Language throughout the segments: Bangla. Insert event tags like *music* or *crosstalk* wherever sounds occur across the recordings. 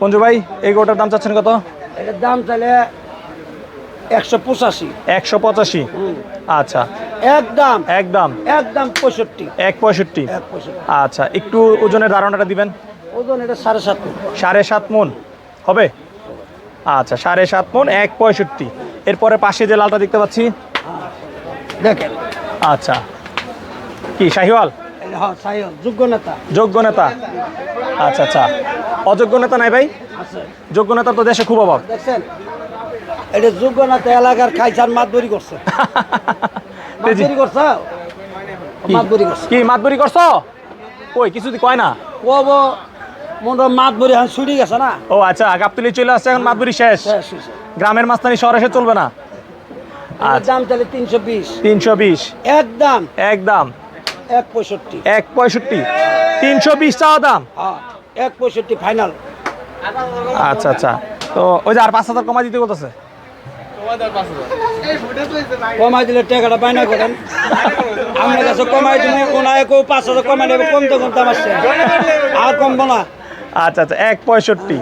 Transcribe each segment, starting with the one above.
পঞ্জু ভাই এই গোটার দাম চাচ্ছেন কত? এটার দাম তাহলে একশো পঁচাশি। একশো পঁচাশি? আচ্ছা। একদম। একদম? একদম পঁয়ষট্টি। এক পঁয়ষট্টি? আচ্ছা একটু ওজনের ধারণাটা দিবেন? ওজন এটা সাড়ে সাত। সাড়ে সাত মন। হবে? আচ্ছা সাড়ে সাত মন এক পঁয়ষট্টি। এরপরে পাশে যে লালটা দেখতে পাচ্ছি? দেখেন। আচ্ছা। কি শাহিওয়াল? হ্যাঁ যোগ্য নেতা। যোগ্য নেতা। আচ্ছা আচ্ছা। অযোগ্য নেতা নাই ভাই? যোগ্য নেতার তো দেশে খুব অভাব। দেখছেন? এটা যোগ্য নেতা এলাকার খাইছান মাতবরি করছে। *laughs* তেজি। মাতবরি করছে? কি? মাতবরি করছে। কি মাতবরি করছ? কই কিছু কয় না? কব মনে মাতবরি হান ছুটি গেছে না। ও আচ্ছা গাবতলি চলে আসছে এখন মাতবরি শেষ। গ্রামের মাস্তানি শহর এসে চলবে না? আচ্ছা। দাম তাহলে তিনশো বিশ। তিনশো বিশ। একদম। একদম। এক পঁয়ষট্টি। এক পঁয়ষট্টি। তিনশো বিশ চাওয়া দাম। হ্যাঁ। এক পঁয়ষট্টি ফাইনাল আচ্ছা আচ্ছা। তো ওই যে আর পাঁচ হাজার কমা দিতে বলতেছে? কমাই দিলে টাকাটা বাইনা করেন। আমার কাছে কমাই দিলে ওনায় কেউ পাঁচ হাজার কমাই নেবে কমতে কমতে শেষ। আর কমবো না। আচ্ছা আচ্ছা এক পঁয়ষট্টি।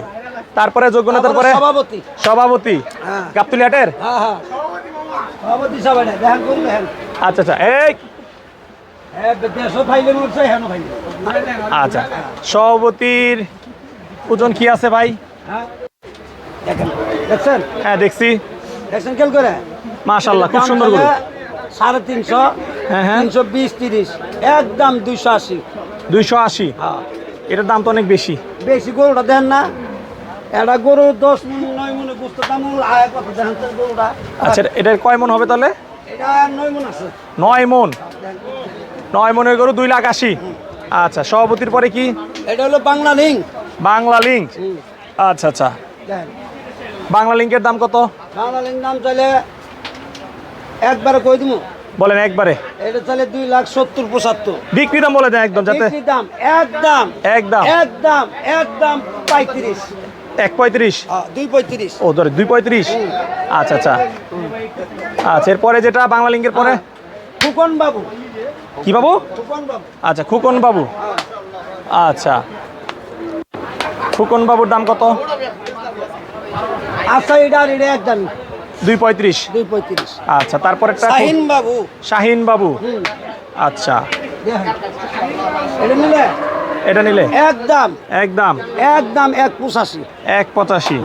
তারপরে যোগ্য নেতার পরে? সভাপতি। সভাপতি। হ্যাঁ। হ্যাঁ হ্যাঁ। দেখেন। আচ্ছা আচ্ছা। এই আচ্ছা সভাপতির ওজন কি আছে ভাই? হ্যাঁ দেখছেন হ্যাঁ দেখছি। দেখছেন খেল করে মাশাল্লাহ খুব সুন্দর গরু। সাড়ে তিনশো হ্যাঁ, হ্যাঁ। তিনশো বিশ তিরিশ একদম দুইশো আশি। দুইশো আশি? হ্যাঁ। এটার দাম তো অনেক বেশি। বেশি গরুটা দেন না। এটা গরু দশ মন নয় মনে বুঝতে দাম আয় কত দেন গরুটা। আচ্ছা এটার কয় মন হবে তাহলে? এটা নয় মন আছে। নয় মন। নয় মনের গরু দুই লাখ আশি। আচ্ছা সভাপতির পরে কি? এটা হলো বাংলা লিঙ্ক বাংলা লিঙ্ক আচ্ছা আচ্ছা। বাংলা লিঙ্কের দাম কত? বাংলা লিঙ্ক দাম চাইলে একবারে কই দিব বলেন একবারে। এটা চাইলে দুই লাখ সত্তর পঁচাত্তর। বিক্রি দাম বলে দেন একদম যাতে বিক্রি দাম একদম একদম। একদম একদম পঁয়ত্রিশ। এক পঁয়ত্রিশ? দুই পঁয়ত্রিশ। ও ধরে দুই পঁয়ত্রিশ? আচ্ছা আচ্ছা। আচ্ছা এরপরে যেটা বাংলা লিঙ্কের পরে? ফুকন বাবু কি বাবু? আচ্ছা খুকন বাবু আচ্ছা। খুকন বাবুর দাম কত? আচ্ছা এটা আর এটা একদম। দুই পঁয়ত্রিশ। দুই পঁয়ত্রিশ। আচ্ছা তারপরে শাহিন বাবু শাহিন বাবু আচ্ছা। এটা নিলে? এটা নিলে? একদম। একদম। একদম এক পঁচাশি। এক পঁচাশি।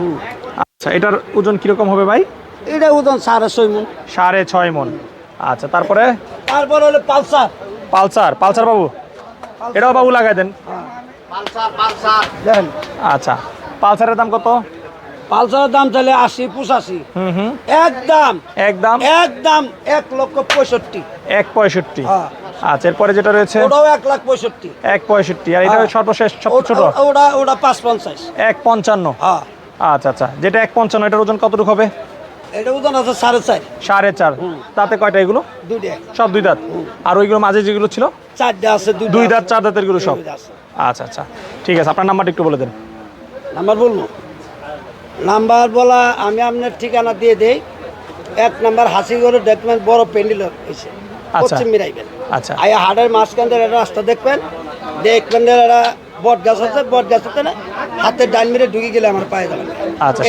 আচ্ছা এটার ওজন কীরকম হবে ভাই? এটা ওজন সাড়ে ছয় মন। সাড়ে ছয় মন। আচ্ছা তারপরে? তারপর হলো পালসার। পালসার পালসার বাবু এটাও বাবু লাগাই দেন। আচ্ছা পালসারের দাম কত? পালসারের দাম চাইলে আশি পঁচাশি। হুম হুম। একদম। একদম? একদম এক লক্ষ পঁয়ষট্টি। এক পঁয়ষট্টি। হ্যাঁ। আচ্ছা এরপরে যেটা রয়েছে? ওটাও এক লাখ পঁয়ষট্টি। এক পঁয়ষট্টি আর এটা হ্যাঁ। সর্বশেষ ছোট? ওটা ওটা পাঁচ পঞ্চাশ। এক পঞ্চান্ন। হ্যাঁ। আচ্ছা আচ্ছা যেটা এক পঞ্চান্ন এটার ওজন কতটুকু হবে? এটা ওজন আছে সাড়ে চার। সাড়ে চার। তাতে কয়টা এগুলো? দুইটা। সব দুই দাঁত? আর ওইগুলো মাঝে যেগুলো ছিল? চারটা আছে দুইটা দুই আছে। দাঁত চার দাঁতেরগুলো সব? আছে। আচ্ছা আচ্ছা। ঠিক আছে আপনার নাম্বারটা একটু বলে দেন। নাম্বার বলব? নাম্বার বলা আমি আপনার ঠিকানা দিয়ে দেই। এক নাম্বার হাসিগড়ে দেখবেন বড় প্যান্ডেল হয়েছে আচ্ছা। পশ্চিম মিরাইবেন আচ্ছা। আয়া হাটের মাঝখান একটা রাস্তা দেখবেন। দেখবেন একটা বট গাছ আছে বট গাছ আছে না হাতের ডান মেরে ঢুকে গেলে আমার পায়ে যাবেন আচ্ছা।